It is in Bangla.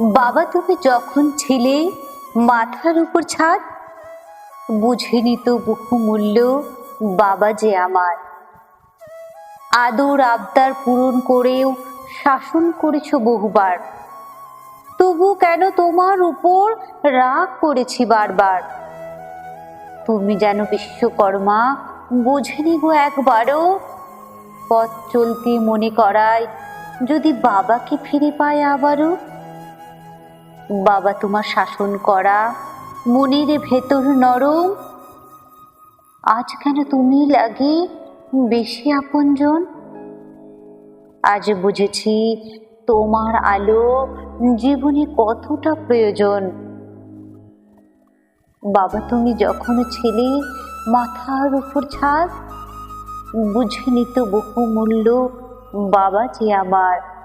বাবা, তুমি যখন ছিলে মাথার উপর ছাদ? বুঝে নিত বহুমূল্য বাবা যে আমার। আদর আবদার পূরণ করেও শাসন করেছ বহুবার। তবু কেন তোমার উপর রাগ করেছি বারবার? তুমি যেন বিশ্বকর্মা, বোঝেনি গো একবারও। পথ চলতে মনে করায় যদি বাবাকে ফিরে পায় আবারও? বাবা তোমার শাসন করা, মনের ভেতর নরম। আজ কেন তুমি লাগে বেশি আপনজন? আজ বুঝেছি তোমার আলো জীবনে কতটা প্রয়োজন। বাবা তুমি যখন ছেলে মাথার উপর ছাদ বুঝে নিত বহু মূল্য বাবা যে আমার।